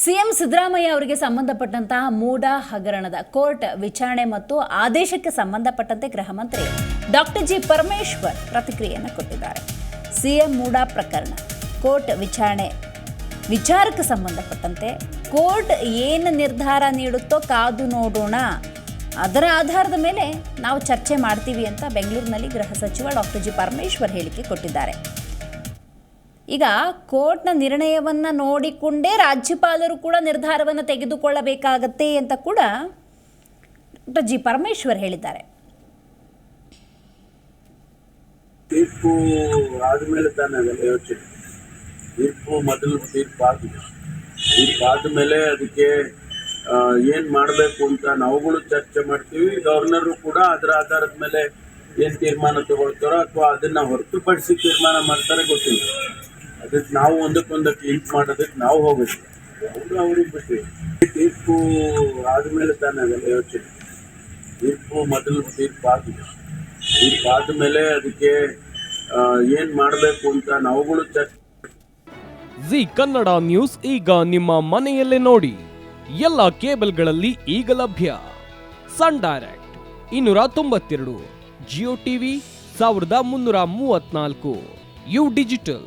CM Siddaramaiah ಅವರಿಗೆ ಸಂಬಂಧಪಟ್ಟಂತಹ ಮೂಡ ಹಗರಣದ ಕೋರ್ಟ್ ವಿಚಾರಣೆ ಮತ್ತು ಆದೇಶಕ್ಕೆ ಸಂಬಂಧಪಟ್ಟಂತೆ ಗೃಹ ಮಂತ್ರಿ ಡಾಕ್ಟರ್ ಜಿ ಪರಮೇಶ್ವರ್ ಪ್ರತಿಕ್ರಿಯೆಯನ್ನು ಕೊಟ್ಟಿದ್ದಾರೆ. ಸಿಎಂ ಮೂಡ ಪ್ರಕರಣ, ಕೋರ್ಟ್ ವಿಚಾರಣೆ, ವಿಚಾರಕ್ಕೆ ಸಂಬಂಧಪಟ್ಟಂತೆ ಕೋರ್ಟ್ ಏನು ನಿರ್ಧಾರ ನೀಡುತ್ತೋ ಕಾದು ನೋಡೋಣ. ಅದರ ಆಧಾರದ ಮೇಲೆ ನಾವು ಚರ್ಚೆ ಮಾಡ್ತೀವಿ ಅಂತ ಬೆಂಗಳೂರಿನಲ್ಲಿ ಗೃಹ ಸಚಿವ ಡಾಕ್ಟರ್ ಜಿ ಪರಮೇಶ್ವರ್ ಹೇಳಿಕೆ ಕೊಟ್ಟಿದ್ದಾರೆ. ಈಗ ಕೋರ್ಟ್ನ ನಿರ್ಣಯವನ್ನ ನೋಡಿಕೊಂಡೇ ರಾಜ್ಯಪಾಲರು ಕೂಡ ನಿರ್ಧಾರವನ್ನು ತೆಗೆದುಕೊಳ್ಳಬೇಕಾಗತ್ತೆ ಅಂತ ಕೂಡ ಡಾಕ್ಟರ್ ಜಿ ಪರಮೇಶ್ವರ್ ಹೇಳಿದ್ದಾರೆ. ತೀರ್ಪು ಆದ್ಮೇಲೆ ತಾನೇ ಅದೆಲ್ಲ ಯೋಚನೆ. ತೀರ್ಪು ಮೊದಲು ತೀರ್ಪು ಆಗಿದೆ ತೀರ್ಪು ಆದ್ಮೇಲೆ ಅದಕ್ಕೆ ಏನ್ ಮಾಡಬೇಕು ಅಂತ ನಾವುಗಳು ಚರ್ಚೆ ಮಾಡ್ತೀವಿ, ಗವರ್ನರು ಕೂಡ ಅದರ ಆಧಾರದ ಮೇಲೆ ಏನ್ ತೀರ್ಮಾನ ತಗೊಳ್ತಾರೋ ಅಥವಾ ಅದನ್ನ ಹೊರತುಪಡಿಸಿ ತೀರ್ಮಾನ ಮಾಡ್ತಾರೆ ಗೊತ್ತಿಲ್ಲ. ಅದಕ್ಕೆ ನಾವು ಒಂದಕ್ಕೊಂದಕ್ಕೆ ಲಿಂಕ್ ಮಾಡೋದಕ್ಕೆ ನಾವು ಹೋಗಬೇಕು ಅವರು ಅವ್ರಿಗೆ ಬಿಟ್ಟು ತೀರ್ಪು ಆದ್ಮೇಲೆ ತಾನೇ ಅದೆಲ್ಲ ಯೋಚನೆ. ತೀರ್ಪು ಮೊದಲು ತೀರ್ಪು ಆಗಿದೆ. ತೀರ್ಪು ಆದ್ಮೇಲೆ ಅದಕ್ಕೆ ಏನ್ ಮಾಡಬೇಕು ಅಂತ ನಾವುಗಳು ಚರ್ಚೆ ಜಿ ಕನ್ನಡ ನ್ಯೂಸ್ ಈಗ ನಿಮ್ಮ ಮನೆಯಲ್ಲೇ ನೋಡಿ. ಎಲ್ಲ ಕೇಬಲ್ಗಳಲ್ಲಿ ಈಗ ಲಭ್ಯ. ಸನ್ ಡೈರೆಕ್ಟ್ ಇನ್ನೂರ ತೊಂಬತ್ತೆರಡು, ಜಿಯೋ ಟಿವಿ ಸಾವಿರದ ಮುನ್ನೂರ ಮೂವತ್ನಾಲ್ಕು ಯು ಡಿಜಿಟಲ್.